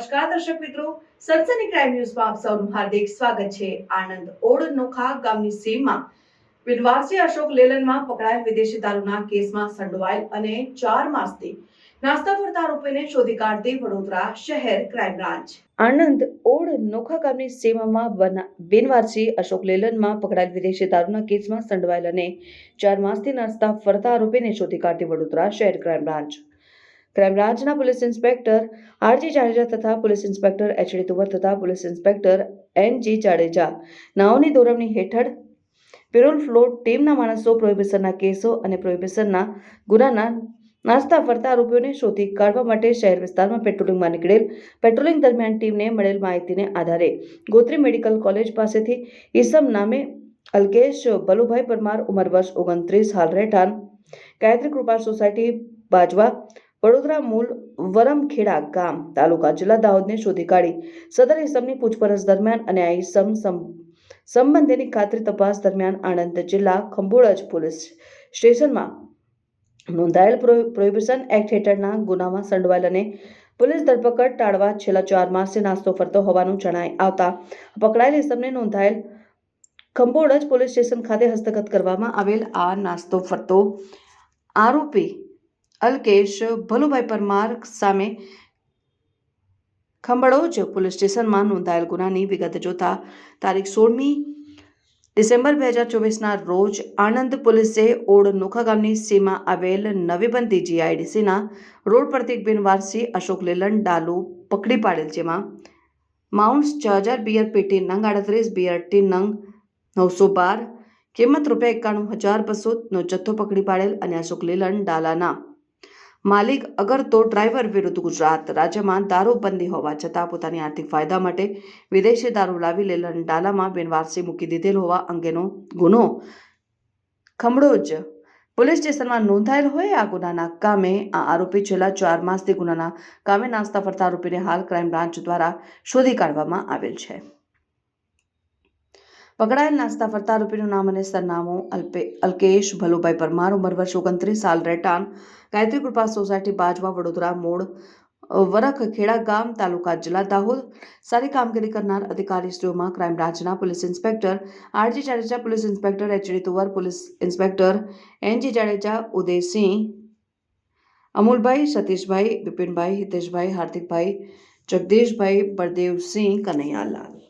નમસ્કાર દર્શક મિત્રો, સનસની ક્રાઇમ ન્યૂઝમાં આપ સૌનું હાર્દિક સ્વાગત છે. આણંદ ઓડ નોખા ગામની સીમમાં બિનવારસી અશોક લેલનમાં પકડાયેલ વિદેશી દારૂના કેસમાં સંડોવાયેલ અને ચાર માસથી નાસ્તા ફરતા આરોપીને શોધી કાઢતી વડોદરા શહેર ક્રાઇમ બ્રાન્ચ. આણંદ ઓડ નોખા ગામની સીમામાં બના- બિનવારસી અશોક લેલનમાં પકડાયેલ વિદેશી દારૂના કેસમાં સંડવાયેલ અને ચાર માસથી નાસ્તા ફરતા આરોપીને શોધી કાઢતી વડોદરા શહેર ક્રાઇમ બ્રાન્ચ. ક્રાઇમ બ્રાન્ચના police inspector R G Jadeja તથા police inspector H D Tuvar તથા police inspector N G Jadeja. નાઓની દોરવણી હેઠળ પેરોલ ફ્લોટ ટીમના માણસો પ્રોહિબિશનના કેસો અને પ્રોહિબિશનના ગુનાના નાસ્તા ફરતા આરોપીઓને શોધી કાઢવા માટે શહેર વિસ્તારમાં પેટ્રોલિંગમાં નીકળેલ પેટ્રોલિંગ દરમિયાન ટીમને મળેલ માહિતીને આધારે ગોત્રી મેડિકલ કોલેજ પાસેથી ઈસમ નામે અલ્કેશ બલુભાઈ પરમાર ઉંમર વર્ષ ઓગણત્રીસ, હાલ રહેઠાણ ગાયત્રી કૃપા સોસાયટી બાજવા વડોદરા મૂળ વરમખેડા ગામ તાલુકા જિલ્લા દાહોદને શોધી કાઢી. સદર ઇસમની પૂછપરછ દરમિયાન અને આ ઇસમ સંબંધેની ખાતરી તપાસ દરમિયાન આણંદ જિલ્લા ખંભોળજ પોલીસ સ્ટેશનમાં નોંધાયેલ પ્રો- પ્રોહિબિશન એક્ટ હેઠળના ગુનામાં સંડવાયેલ અને પોલીસ ધરપકડ ટાળવા છેલ્લા ચાર માસથી નાસ્તો ફરતો હોવાનું જણાય આવતા પકડાયેલ ઇસમને નોંધાયેલ ખંભોળજ પોલીસ સ્ટેશન ખાતે હસ્તગત કરવામાં આવેલ આ નાસ્તો ફરતો આરોપી અલ્કેશ ભલુભાઈ પરમાર સામે ખંભળોજ પોલીસ સ્ટેશનમાં નોંધાયેલ ગુનાની વિગત જોતા તારીખ સોળમી ડિસેમ્બર બે હજાર ચોવીસના રોજ આણંદ પોલીસે ઓડ નોખા ગામની સીમા આવેલ નવીબંધી જીઆઈડીસીના રોડ પરથી બિનવારસી અશોક લેલન ડાલુ પકડી પાડેલ, જેમાં માઉન્ટ્સ છ હજાર બિયર પેટી નંગ આડત્રીસ, બિયર ટી નંગ નવસો બાર, કિંમત રૂપિયા એકાણું હજાર બસોનો જથ્થો પકડી પાડેલ અને અશોક લેલન ડાલાના માલિક અગર તો ડ્રાઈવર વિરુદ્ધ ગુજરાત રાજ્યમાં દારૂબંધી હોવા છતાં પોતાની આર્થિક ફાયદા માટે વિદેશી દારૂ લાવી લેલન ડાલામાં બિનવારસી મૂકી દીધેલ હોવા અંગેનો ગુનો. ખમડોજ પોલીસ સ્ટેશનમાં નોંધાયેલ હોય આ ગુનાના કામે આ આરોપી છેલ્લા ચાર માસથી ગુનાના કામે નાસ્તા ફરતા આરોપીને હાલ ક્રાઇમ બ્રાન્ચ દ્વારા શોધી કાઢવામાં આવેલ છે. પકડાયેલ નાસ્તા ફરતા આરોપીનું નામ અને સરનામું અલ્પે અલ્કેશ ભલુભાઈ પરમાર, ઉંમર વર્ષ ઓગણત્રીસ સાલ રહેઠાણ, ગાયત્રી કૃપા સોસાયટી બાજવા, વડોદરા મોડ વરખ ખેડા ગામ, તાલુકા જિલ્લા દાહોદ. સારી કામગીરી કરનાર અધિકારીશ્રીઓમાં ક્રાઇમ બ્રાન્ચના police inspector, R G Jadeja police inspector, H D Tuvar police inspector, N G Jadeja, Udaysinh, Amulbhai, Satishbhai, Bipinbhai, Hiteshbhai, Hardikbhai, Jagdishbhai, Baldevsinh, Kanaiyalal.